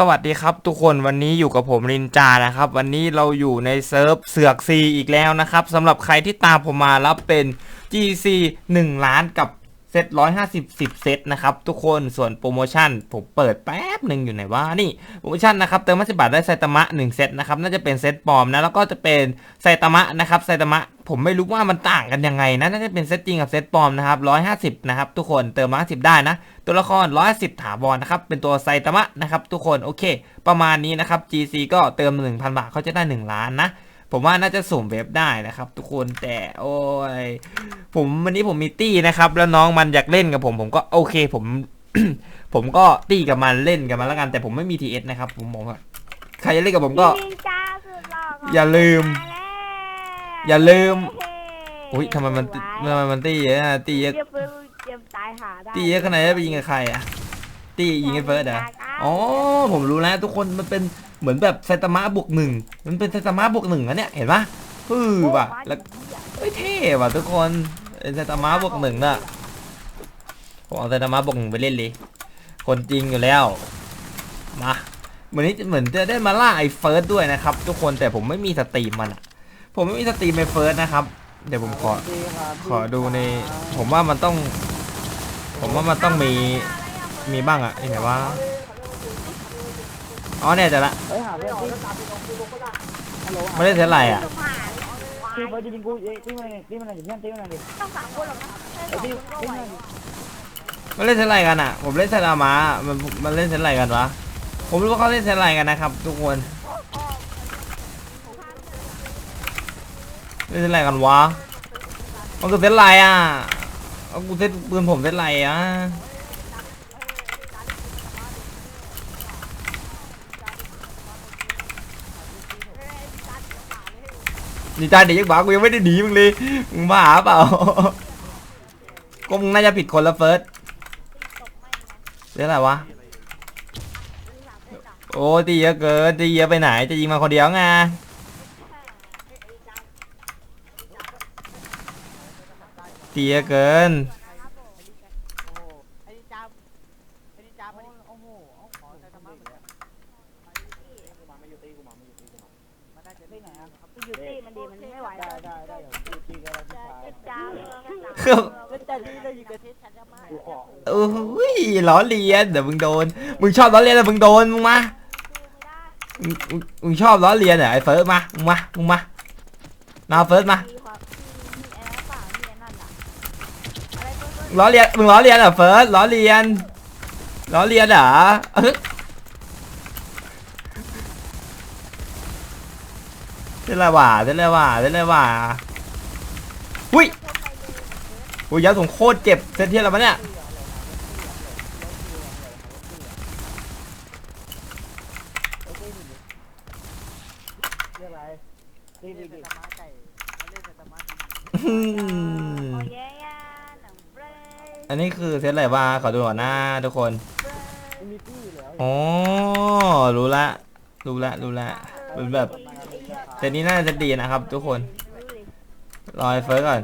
สวัสดีครับทุกคนวันนี้อยู่กับผมรินจานะครับ วันนี้เราอยู่ในเซิร์ฟเสือกซีอีกแล้วนะครับสำหรับใครที่ตามผมมาแล้วเป็น GC 1 ล้านกับ เซต150 10เซตนะครับทุกคนส่วนโปรโมชั่นผมเปิดแป๊บหนึ่งอยู่ไหนว่านี่โปรโมชั่นนะครับเติม50บาทได้ไซตามะ1เซตนะครับน่าจะเป็นเซตปลอมนะแล้วก็จะเป็นไซตามะนะครับไซตามะผมไม่รู้ว่ามันต่างกันยังไงนะน่าจะเป็นเซตจริงกับเซตปลอมนะครับ150นะครับทุกคนเติมมา50ได้นะ ตัวละคร110ถาวรนะครับเป็นตัวไซตามะนะครับทุกคนโอเค ประมาณนี้นะครับ GC ก็เติม1,000บาทเขาจะได้1ล้านนะ ผมว่าน่าจะสุ่มเว็บได้นะครับ ทุกคนแต่โอ้ยผมวันนี้ผมมีตี้นะครับ แล้วน้องมันอยากเล่นกับผม ผมก็โอเค ผม ผมก็ตี้กับมันเล่นกับมันแล้วกัน แต่ผมไม่มี TS นะครับ ผมบอกว่าใครจะเล่นกับผมก็นินจาสุดหล่อของอย่าลืม มาแล้วอย่าลืมเฮ้อุ้ยทำไมมันติทำไมมันตี้เยอะอะตี้เยอะเดี๋ยวเพิ่งเตรียมตายหาได้ตี้เยอะขนาดนี้ไปยิงกับใครอะตี้ยิงไอ้เฟิร์สเหรออ๋อผมรู้แล้วทุกคนมันเป็น เหมือนแบบไซตามะบวกหนึ่งมันเป็นไซตามะบวกหนึ่งนะเนี่ยเห็นปะฮือว่ะแล้วเฮ้ยเท่ว่ะทุกคนเป็นไซตามะบวกหนึ่งน่ะผมเอาไซตามะบวกหนึ่งไปเล่นเลยคนจริงอยู่แล้วมาเหมือนนี้เหมือนจะได้มาล่าไอ้เฟิร์สด้วยนะครับ ทุกคนแต่ผมไม่มีสตรีมมันอะผมไม่มีสตรีมไอ้เฟิร์สนะครับ เดี๋ยวผมขอขอดูใน ผมว่ามันต้อง ผมว่ามันต้องมีมีบ้างอะไอ้ไหนวะ อ๋อเนี่ยแต่ละเฮ้ยหาเพื่อนที่ฮัลโหลไม่ได้เท่าไหร่อะที่เพื่อนจะยิงกูเอ้ยที่มันที่มันอะไรเพื่อนที่มันอะไรต้องสามคนหรอกนะแค่สไอ้องที่คนก็ที่ไหวมันมันเล่นเท่าไหร่กันอะ ผมเล่นเซรามามันมันเล่นเท่าไหร่กันวะผมรู้ว่าเขาเล่นเท่าไหร่กันนะครับ ทุกคน เล่นเท่าไหร่กันวะมันคือเท่าไหร่อะเอากูเซตปืนผมเท่าไหร่อะ ดีใจเด็กยักษ์บ้ากูยังไม่ได้หนีมึงเลยมึงบ้าเปล่าก็มึงน่าจะผิดคนละเฟิร์สเรื่องอะไรวะโอ้ตีเยอะเกินตีเยอะไปไหนจะยิงมาคนเดียวไงตีเยอะเกิน ที่ไหนอะ อยู่ตีมันดีมันไม่ไหว ได้ได้ได้เดี๋ยวตีตีกันแล้วพี่ชาย นินจา คือ แล้วแต่ที่ได้ยิงกันที่ฉันจะมากูขอ โอ้ยล้อเลียนเดี๋ยวมึงโดน มึงชอบล้อเลียนแล้วมึงโดนมึงมา มึงชอบล้อเลียนเหรอไอ้เฟิร์สมา มึงมา มึงมามาเฟิร์สมา ล้อเลียน มึงล้อเลียนเหรอเฟิร์สล้อเลียน ล้อเลียนเหรอเอ้ยเท่าไรวะเท่าไรวะเท่าไรวะอุ้ยอุ้ยยาส่งโคตรเจ็บเซตเทียนแล้วปะเนี่ย เรียกอะไรตีตีตี อืม โอ้ยแย่หนังเบรย์ อั นนี้คือเซตอะไรวะขอดูก่อนหน้าทุกคนมันมีตี้อยู่แล้วอ๋อรู้ละ รู้ละ รู้ละเป็นแบบเซตนี้น่าจะดีนะครับ ทุกคน รอไอ้เฟิร์สก่อน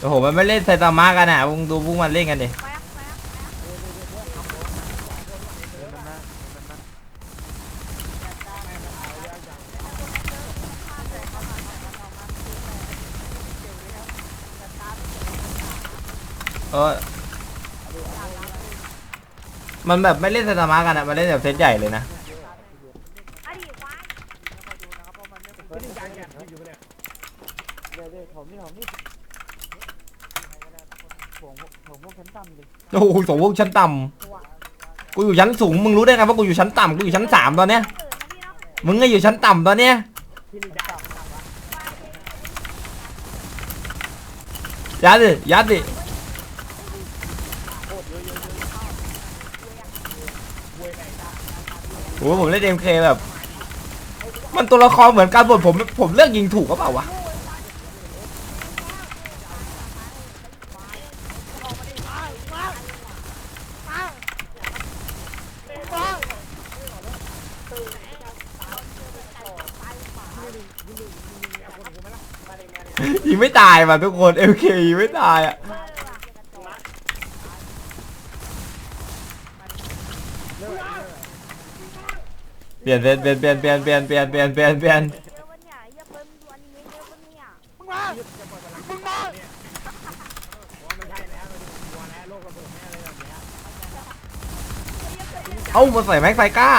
โอ้โห มันไม่เล่นไซตามะกันอะมึงดูพวกมันเล่นกันดิ แป๊บแป๊บ เออ มันแบบไม่เล่นไซตามะกันอะมันเล่นแบบเซตใหญ่เลยนะโอ้โหสมพวกชั้นต่ำกูอยู่ชั้นสูงมึงรู้ได้ไงว่ากูอยู่ชั้นต่ำกูอยู่ชั้นสามตอนเนี้ยมึงก็อยู่ชั้นต่ำตอนเนี้ยยัดดิยัดดิ อ้โหผมเล่นเอ็มเคแบบ มันตัวละครเหมือนกันหมดผมผมเลือกยิงถูกก็เปล่าวะยิงไม่ตายว่ะทุกคนเอลเคยิงไม่ตายอะเปลี่ยนเปลี่ยนเปลี่ยนเปลี่ยนเปลี่ยนเปลี่ยนเปลี่ยนเปลี่ยนเปลี่ยนเปลี่ยนเยอะปะเนี่ยอย่าเพิ่มดูอนิเมะเยอะปะเนี่ยมึงมามึงมาเอ้ามาใส่แม็กไซก้า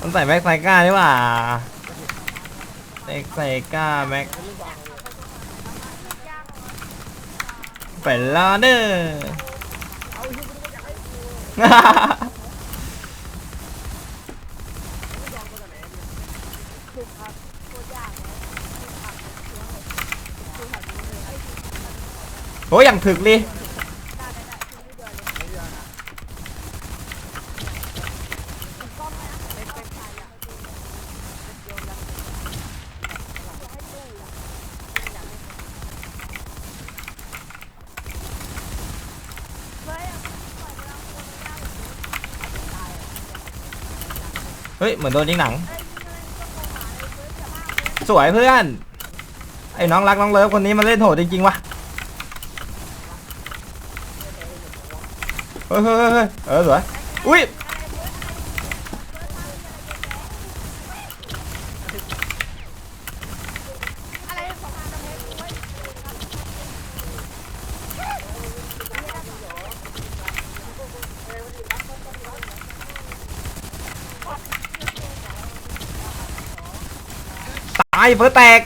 มันใส่แม็กไซก้านี่หว่าแม็กไซก้าแม็กไปลาเด้อคือ โอ้ยอย่างถึกเลยเฮ้ย เหมือนโดนยิงหนัง สวยเพื่อน ไอ้น้องรักน้องเลิฟคนนี้มันเล่นโหดจริงๆวะ ฮ้ยเฮ้ยเออสวยอุ้ยตายเพื่อแตก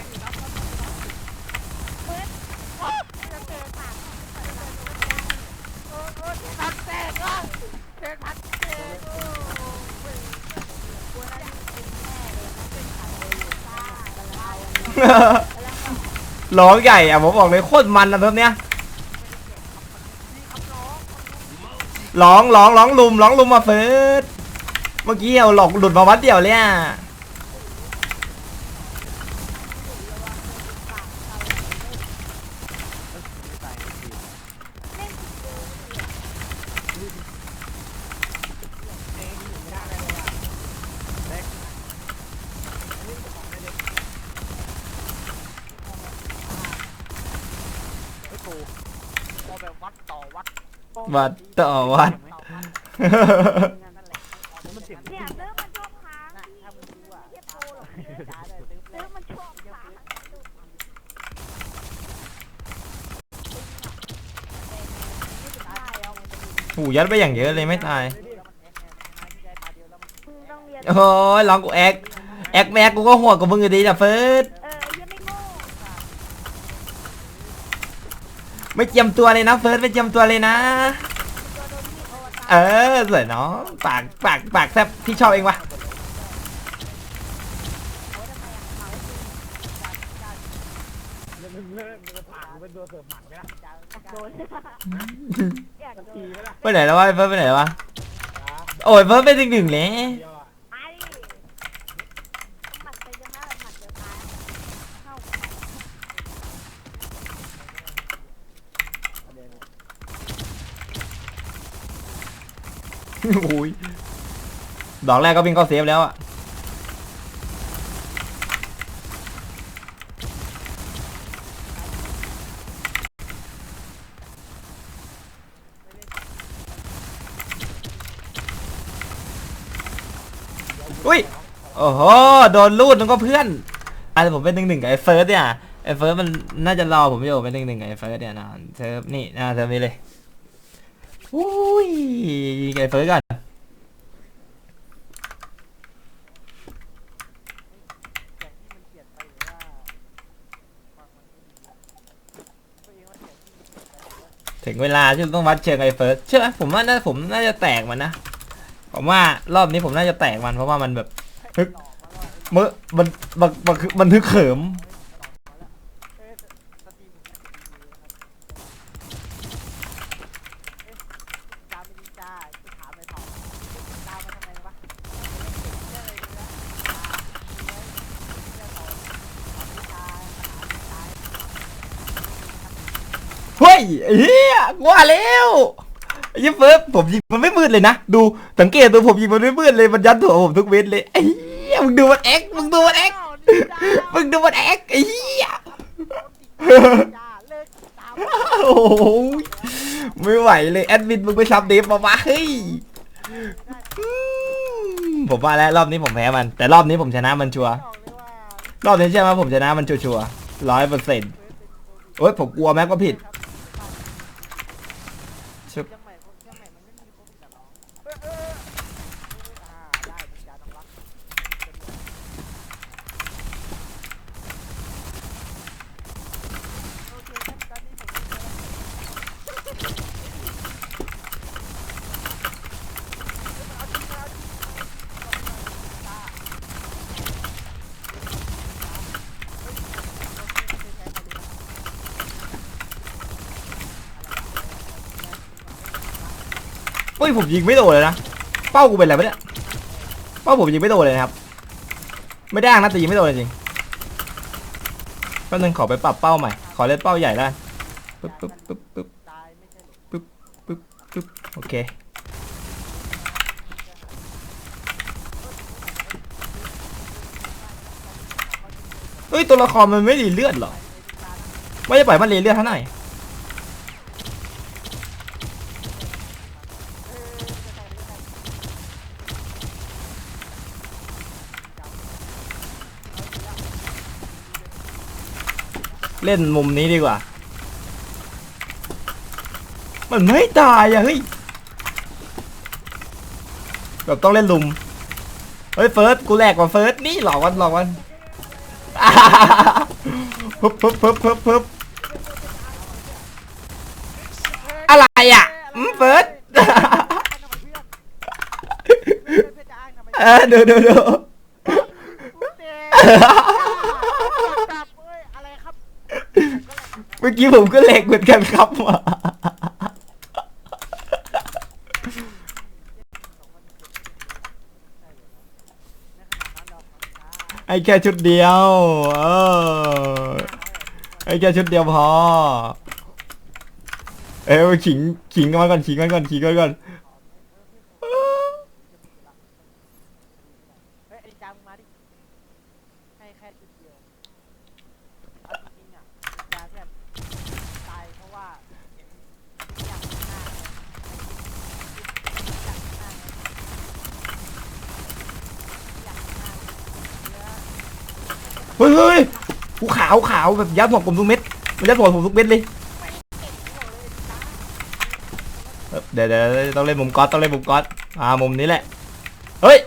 ร้องใหญ่อะผมบอกเลยโคตรมันอะเพิ่มเนี้ยร้องร้องร้องลุมร้องลุมมาเฟิร์สเมื่อกี้เอาหลอกหลุดมาวัดเดียวเลยอะ ไอ้กูพอแบบวัดต่อวัด วัดต่อวัด เนี่ยซื้อมันชอบค้างพี่ไม่ใช่โปรหรอกซื้อมันชอบค้างหูยัดไปอย่างเยอะเลยไม่ตาย มึงต้องเรียน โอ้ยร้องกูแอกแอกแม็กกูก็หัวกับมึงอยู่ดีนะเฟิร์ส ไม่เจียมตัวเลยนะเฟิร์สไม่เจียมตัวเลยนะ เออสวยเนาะปากปากปากแซ่บที่ชอบเองวะไปไหนแล้ววะเฟิร์สไปไหนแล้ววะโอ้ยเฟิร์สไปถึงหนึ่งแล้ว โอ้ยดอกแรกก็วิ่งเข้าเซฟแล้วอะอุ้ย โอ้โห โดนลูดนึกว่าเพื่อนอะไรผมเป็นหนึ่งหนึ่งกับไอ้เฟิร์สเนี่ย ไอ้เฟิร์สมันน่าจะรอผมอยู่เป็นหนึ่งหนึ่งกับไอ้เฟิร์สเนี่ยนะเซิร์ฟนี่นะเซิร์ฟนี้เลย อุ้ยยิงไอ้เฟิร์สก่อนถึงเวลาที่ต้องวัดเชิงไอ้เฟิร์สเชื่อไหมผมว่าน่าผมน่าจะแตกมันนะผมว่ารอบนี้ผมน่าจะแตกมันเพราะว่ามันแบบฮึกเมื่อมันมันมันคือมันฮึกเขิม จ้าไม่ดีจ้ากูถามเลยถอดจ้ามาทำไมวะ เฮียกว่าแล้วไอ้เฟิร์สผมยิงมันไม่มืดเลยนะ ดูสังเกตตัวผมยิงมันไม่มืดเลยมันยัดหัวผมทุกเม็ดเลยไอ้เหี้ยมึงดูมันแอคมึงดูมันแอคมึงดูมันแอคไอ้เหี้ยโอ้โหไม่ไหวเลยแอดมินมึงไปซับเดฟมาวะเฮ้ยผมว่าแล้วรอบนี้ผมแพ้มัน แต่รอบนี้ผมชนะมันชัวร์บอกเรอบนี้ใช่ไหมผมชนะมันชัวร์ร้อยเปอร์เซ็นต์โอ้ยผมกลัวแม็กก็ผิด เชียงใหม่เชียงใหม่มันไม่มีโควิดหรอเออเอออ่าได้นินจาต้องรักโอเคครับตอนนี้ผม เฮ้ยผมยิงไม่โดนเลยนะ เป้ากูเป็นอะไรวะเนี่ย เป้าผมยิงไม่โดนเลยนะครับ ไม่ได้อ้างนะแต่ยิงไม่โดนจริงแป๊บนึงขอไปปรับเป้าใหม่ ขอเล่นเป้าใหญ่ได้ปึ๊บปึ๊บปึ๊บปึ๊บตายไม่ใช่หรอกปึ๊บปึ๊บโอเคเฮ้ยตัวละครมันไม่รีเลือดหรอ ไม่ได้ปล่อยมันรีเลือดเท่าไหร่ เล่นมุมนี้ดีกว่า มันไม่ตายอะเฮ้ยแบบต้องเล่นลุม เฮ้ยเฟิร์สกูแหลกกว่าเฟิร์สนี่หลอกวันหลอกวันอ่าปึ๊บปึ๊บปึ๊บปึ๊บปึ๊บอะไรอะอืมเฟิร์สเออดูดูดู จับเอ้ยอะไรครับ เมื่อกี้ผมก็เหล็กเหมือนกันครับ ไอ้แค่ชุดเดียว เออ ไอ้แค่ชุดเดียวพอ เอ้ยขิงขิงกันก่อนขิงกันก่อนขิงกันก่อน เฮ้ยไอ้จามงมาดิให้แค่ชุดเดียวเอาจริงๆอะจาแค่ตายเพราะว่าอยากหน้าอยากหน้าอยากหน้าเนื้อ เฮ้ยเฮ้ยกูาวขาแบบยัดหัวผมทุกเม็ดมันยัดหัวผมทุกเม็ดเลยเดี๋ยวเดี๋ยวต้องเล่นมุมก๊อตต้องเล่นมุมก๊อตอ่ามุมนี้แหละเฮ้ย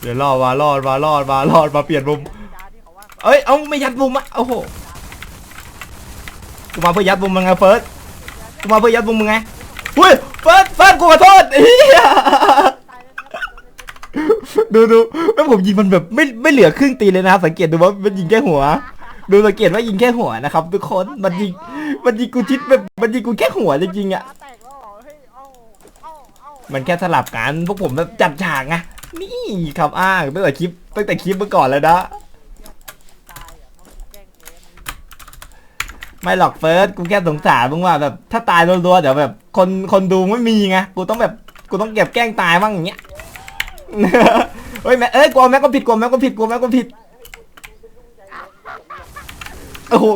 เดี๋ยวรอดมารอดมารอดมารอดมาเปลี่ยนมุมเขาว่าเอ้ยเอาไม่ยัดมุมอะโอ้โหกูมาเพื่อยัดมุมมึงไงเฟิร์สกูมาเพื่อยัดมุมมึงไงเฮ้ยเฟิร์สเฟิร์สกูขอโทษเฮีย ตายแล้วนะครับ ดูดูแล้วผมยิงมันแบบไม่ไม่เหลือครึ่งตีเลยนะครับสังเกตดูว่ามันยิงแค่หัว ดูสังเกตว่ายิงแค่หัวนะครับ ทุกคนมันยิงมันยิงกูทิศแบบมันยิงกูแค่หัวจริงๆอะแตกแล้วเหรอเฮ้ยเอาเอาเอามันแค่สลับกันพวกผมแบบจัดฉากไงนี่คำอ้างตั้งแต่คลิปตั้งแต่คลิปเมื่อก่อนแล้วนะตายอะต้องแกล้งเกมไม่หรอกเฟิร์สกูแค่สงสารมึงว่าแบบถ้าตายรัวๆเดี๋ยวแบบ คนคนดูไม่มีไงกูต้องแบบกูต้องเก็บแกล้งตายบ้างอย่างเงี้ย เฮ้ยแม่เอ้ยกลัวแม่ก็ผิดกลัวแม่ก็ผิดกลัวแม่ก็ผิด โอ้โห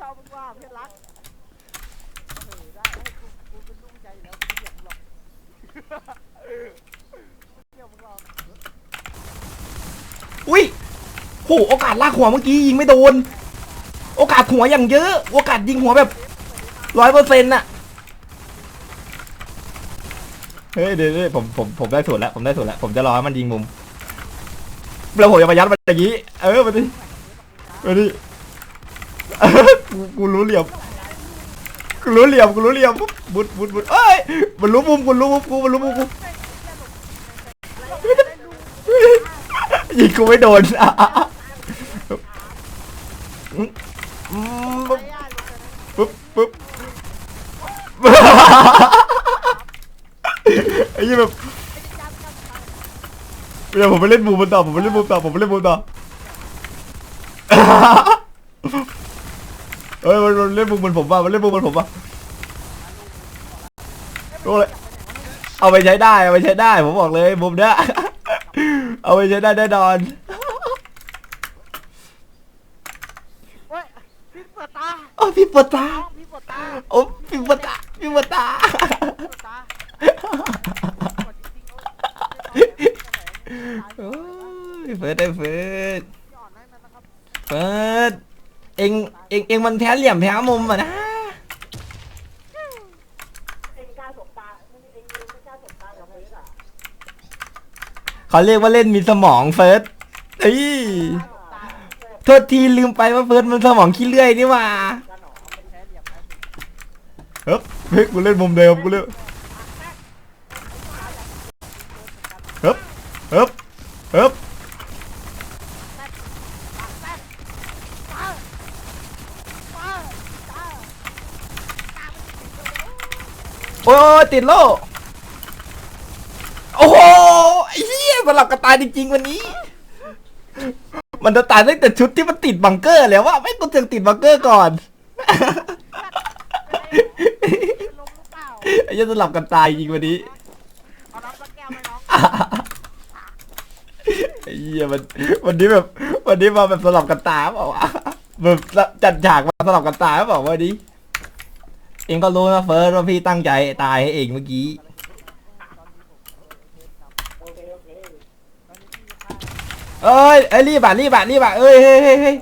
ชอบมึงว่าเพชรรักเออได้ให้กูกูเป็นลูกใจอยู่แล้วกูเกลียดมึงหรอกเกลียดมึงหรอกอุ้ยโหโอกาสลากหัวเมื่อกี้ยิงไม่โดน โอกาสหัวอย่างเยอะ โอกาสยิงหัวแบบร้อยเปอร์เซ็นต์น่ะ เฮ้ยเดี๋ยวผมผมผมได้สูตรแล้วผมได้สูตรแล้วผมจะรอให้มันยิงมุมแล้วผมจะมายัดมันอย่างนี้ เออมาดิมาดิกูกูรู้เหลี่ยมกูรู้เหลี่ยมกูรู้เหลี่ยมบุดบุดบุดเอ้ยมันรู้มุมกูรู้มุมกูมันรู้มุมกูยิงกูไม่โดนอะอืมอืมไอ้ย่าลูกนะปึ๊บปึ๊บ ยี่แบบเดี๋ยวผมไปเล่นบูมมันต่อผมไปเล่นบูมต่อผมไปเล่นบูมต่อเฮ้ยมันมันเล่นบูมเหมันผมป่ะมันเล่นบูมเหมันผมป่ะโอ้ยเอาไปใช้ได้เอาไปใช้ได้ผมบอกเลยบูมเนี้ยเอาไปใช้ได้แน่นอนเฮ้ยพี่อ้พี่ปวดตาน้องพี่ปวดตาโอ้พี่ปวดตาพี่ปวดตา ปวดตาปวดจริงๆเอ้ย โอ้ย เฟิร์สได้เฟิร์สเฟิร์สเองเองเองมันแพ้เหลี่ยมแพ้มุมอะนะเขาเรียกว่าเล่นมีสมองเฟิร์สเอ้ยโทษทีลืมไปว่าเฟิร์สมันสมองขี้เลื่อยนี่ว่าเป็นแพ้เหลี่ยมแพ้เหลี่ยมเฮ้ยเฮ้ยกูเล่นมุมเดิมกูเล่นเฮ้ยเฮ้ยเฮ้ย ป้าป้าตา โอ้ยติดโลโอ้โหไอ้เหี้ยสลับกันตายจริง ๆ วันนี้ มันจะตายตั้งแต่ชุดที่มันติดบังเกอร์แล้วว่าไม่กูถึงติดบังเกอร์ก่อนเป็นลมหรือเปล่าไอ้เหี้ยสลับกันตายจริงวันนี้เอาน้ำสักแก้วไหมน้องไอ้เหี้ยมันวันนี้แบบ วันนี้มาแบบสลับกันตายเปล่าวะแบบจัดฉากมาสลับกันตายเปล่าวะวันนี้ เองก็รู้นะเฟิร์สว่าพี่ตั้งใจตายให้เองเมื่อกี้ เอ้ยเอ้ยรีบอะรีบอะรีบอะเอ้ยเฮ้ยเฮ้ยเฮ้ย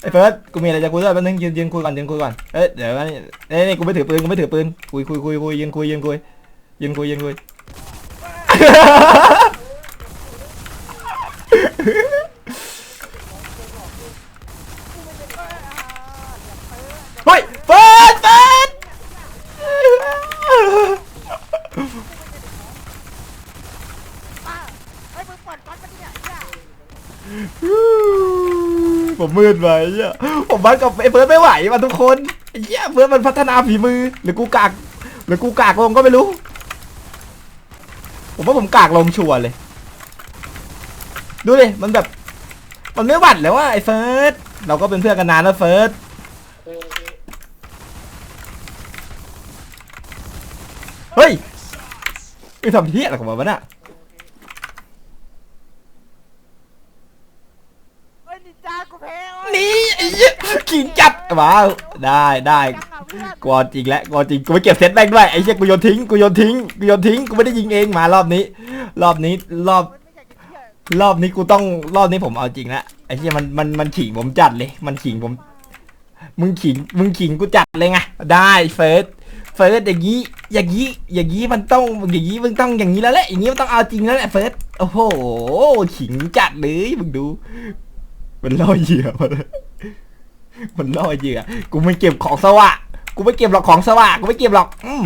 ไอ้เฟิร์สกูมีอะไรจะคุยด้วยแป๊บนึงยืนยืนคุยก่อนยืนคุยก่อนเอ้ยเดี๋ยวนี่นี่นี่กูไม่ถือปืนกูไม่ถือปืนคุยคุยคุยคุยยืนคุยยืนคุยยืนคุยยืนคุย เฮ้ยเฟิร์ส เฟิร์สป้าเฮ้ยมึงเปิดก๊อตมาดิเนี่ยเนี่ยผมมืดไปเหี้ยผมวัดกับไอ้เฟิร์สไม่ไหวว่ะทุกคนไอ้เหี้ยเฟิร์สมันพัฒนาฝีมือ หรือกูกาก หรือกูกากลงก็ไม่รู้ ผมว่าผมกากลงชัวร์เลย ดูดิมันแบบ มันไม่หวัดแล้วว่าไอ้เฟิร์สเราก็เป็นเพื่อนกันนานแล้วเฟิร์ส โอเค เฮ้ยไอ้ทำเหี้ยอะไรของมันวะน่ะเฮ้ยนินจากูแพ้เว้ยนี่ไอ้เหี้ยขิงจัดว้าวได้ได้ยังอะเพื่อนกวอนจริงแล้วกวอนจริงกูไม่เก็บเซตแบงค์ด้วยไอ้เหี้ยกูโยนทิ้งกูโยนทิ้งกูโยนทิ้งกูไม่ได้ยิงเองมารอบนี้ รอบนี้รอบ มันไม่อยากจะเชื่อรอบนี้กูต้องรอบนี้ผมเอาจริงละไอ้เหี้ยมันมันมันขิงผมจัดเลย มันขิงผม มึงขิงมึงขิงกูจัดเลยไงได้เฟิร์ส เฟิร์สอย่างนี้อย่างนี้อย่างนี้มันต้องอย่างนี้มึงต้องอย่างนี้แล้วแหละอย่างนี้มันต้องเอาจริงแล้วแหละเฟิร์สโอ้โหขิงจัดเลยมึงดู มันล่อเหยื่อมาเลยมันล่อเหยื่อกูไม่เก็บของสวะกูไม่เก็บหรอกของสวะกูไม่เก็บหรอก อืม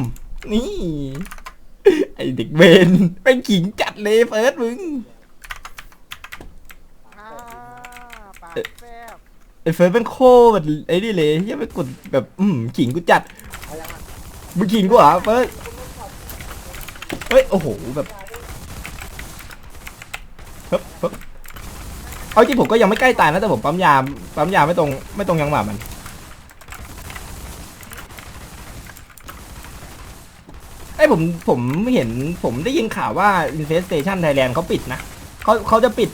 นี่ไอเด็กเวนเป็นขิงจัดเลยเฟิร์สมึงอ่าปากแซ่บไอ้เฟิร์สเป็นโคตรไอ้นี่เลยเฮียไม่กดแบบ อืมขิงกูจัด มึงขิงกูเหรอเฟิร์สเฮ้ย โอ้โห แบบเฮ้ยเฮ้ยเอาจริงผมก็ยังไม่ใกล้ตายนะ แต่ผมปั๊มยา ปั๊มยาไม่ตรง ไม่ตรงยังหวะมัน ไอ้ผม ผมเห็น ผมได้ยินข่าวว่า Infestation Thailand เขาปิดนะ เขาเขาจะปิด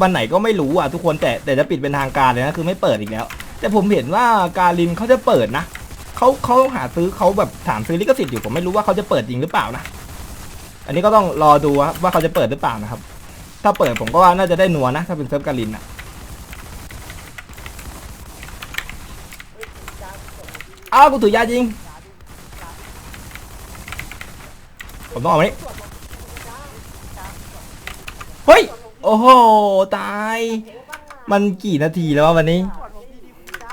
วันไหนก็ไม่รู้อะทุกคนแต่แต่จะปิดเป็นทางการเลยนะ คือไม่เปิดอีกแล้ว แต่ผมเห็นว่าการลินเขาจะเปิดนะ เขาเขาหาซื้อเขาแบบถามซื้อลิขสิทธิ์อยู่ผมไม่รู้ว่าเขาจะเปิดจริงหรือเปล่านะอันนี้ก็ต้องรอดูว่าเขาจะเปิดหรือเปล่านะครับ ถ้าเปิดผมก็ว่าน่าจะได้นัวนะ ถ้าเป็นเซิร์ฟการินอะอ้าวกูถือยาจริง ผมต้องเอาไว้เฮ้ย โอ้โห ตาย มันกี่นาทีแล้ววันนี้ ก่อนผมดีดีคุณจ้า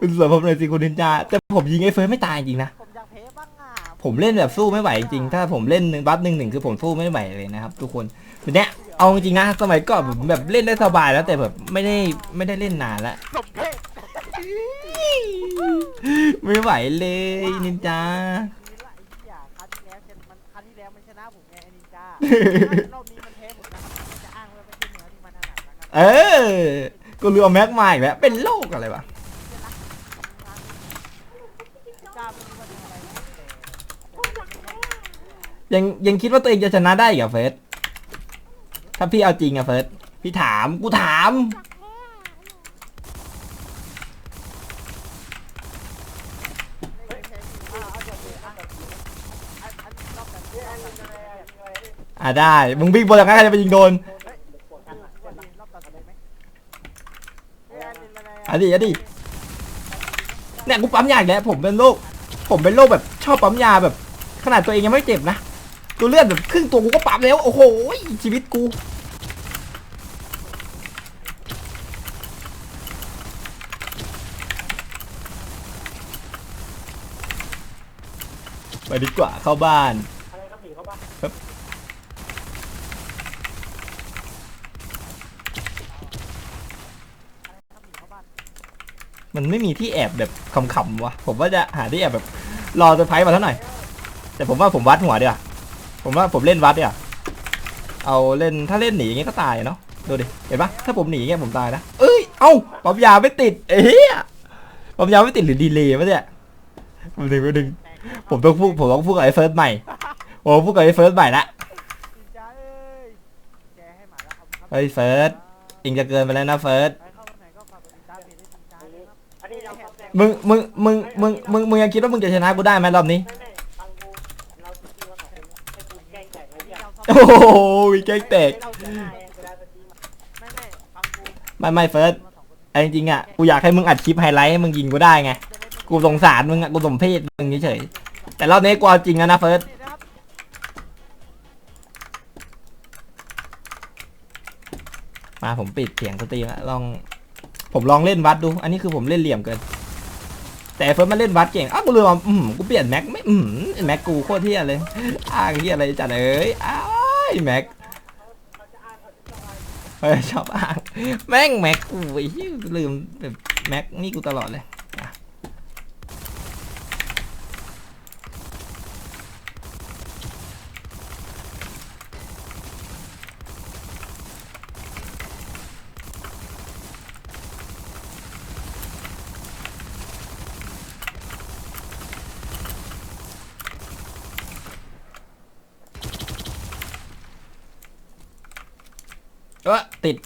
คุณสวนผมเลยสิคุณนินจาแต่ผมยิงไอ้เฟิร์สไม่ตายจริงนะ ผมอยากแพ้บ้างอะผมเล่นแบบสู้ไม่ไหวจริง ถ้าผมเล่นหนึ่งบัฟหนึ่งหนึ่งคือผมสู้ไม่ไหวเลยนะครับ ทุกคนทีเนี้ยเอาจริงๆนะสมัยก่อนผมแบบเล่นได้สบายแล้วแต่แบบไม่ได้ไม่ได้เล่นนานแล้วสมเพศไม่ไหวเลยนินจานี่ละไอ้เหี้ยครั้งที่แล้วชนะมันครั้งที่แล้วมันชนะผมไงไอ้นินจารอบนี้มันแพ้ผมนะครับมันจะอ้างว่าไม่ใช่เนื้อที่มันถนัดนะครับเออกูเรือแม็กมาอีกแล้วเป็นโรคอะไรวะ ยังยังคิดว่าตัวเองจะชนะได้เหรอเฟสถ้าพี่เอาจริงอะเฟสพี่ถามกูถาม อะได้ มึงวิ่งบนหลังคาใครจะไปยิงโดนอันนี้อันนี้เนี่ยกูปั๊มยาอีกแล้วผมเป็นโรคผมเป็นโรคแบบชอบปั๊มยาแบบ ขนาดตัวเองยังไม่เจ็บนะ ตัวเลือดแบบครึ่งตัวกูก็ปั๊มแล้ว โอ้โหชีวิตกู ไปดีกว่าเข้าบ้าน อะไรครับผีเข้าบ้านมันไม่มีที่แอบแบบขำๆวะผมว่าจะหาที่แอบแบบรอเซอร์ไพรส์มาเท่าหน่อย แต่ผมว่าผมวัดหัวดีกว่า ผมว่าผมเล่นวัดดีกว่าเอาเล่นถ้าเล่นหนีอย่างเงี้ยก็ตายเนาะดูดิเห็นปะถ้าผมหนีอย่างเงี้ยผมตายนะเอ้ยเอ้าปั๊มยาไม่ติดเอ้ยปั๊มยาไม่ติดหรือดีเลย์วะเนี่ยผมดึงไปดึงผมต้องพูดผมต้องพูดกับไอ้เฟิร์สใหม่ผมพูดกับไอ้เฟิร์สใหม่ละเฮ้ยเฟิร์สเองจะเกินไปแล้วนะเฟิร์สมึงมึงมึงมึงมึงมึงยังคิดว่ามึงจะชนะกูได้ไหมรอบนี้ โอ้โหวิกเกแตกได้เวลาสตรีมไม่ไม่ฟังกูไม่ไม่เฟิร์สไอ้จริงๆอะ กูอยากให้มึงอัดคลิปไฮไลท์ให้มึงยิงกูได้ไง กูสงสารมึงอะ กูสมเพศมึงเฉยๆแต่รอบนี้กูเอาจริงแล้วนะเฟิร์ส นี่นะครับมาผมปิดเสียงสตรีมแล้วลอง ผมลองเล่นวัดดู อันนี้คือผมเล่นเหลี่ยมเกิน แต่เฟิร์สมันเล่นวัดเก่งอ้าวกูเลยว่าอืมกูเปลี่ยนแม็กไม่อืมแม็กกูโคตรเที่ยเลยอ้างเที่ยอะไรจัดเอ้ยอ้าย แม็กเฮ้ยชอบอ่างแม่งแม็กกูไอ้เหี้ยลืมแบบแม็กนี่กูตลอดเลย เออติด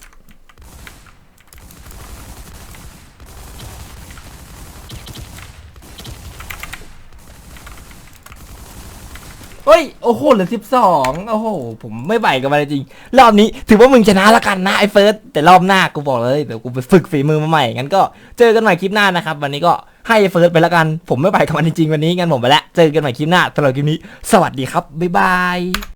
เฮ้ย โอ้โหเหลือสิบสองโอ้โห ผมไม่ไหวกับมันจริง รอบนี้ถือว่ามึงชนะและกันนะไอ้เฟิร์ส แต่รอบหน้ากูบอกเลย เดี๋ยวกูไปฝึกฝีมือมาใหม่ งั้นก็เจอกันใหม่คลิปหน้านะครับ วันนี้ก็ให้เฟิร์สไปและกัน ผมไม่ไหวกับมันจริงๆวันนี้ งั้นผมไปละ เจอกันใหม่คลิปหน้าสำหรับคลิปนี้ สวัสดีครับ บ๊ายบาย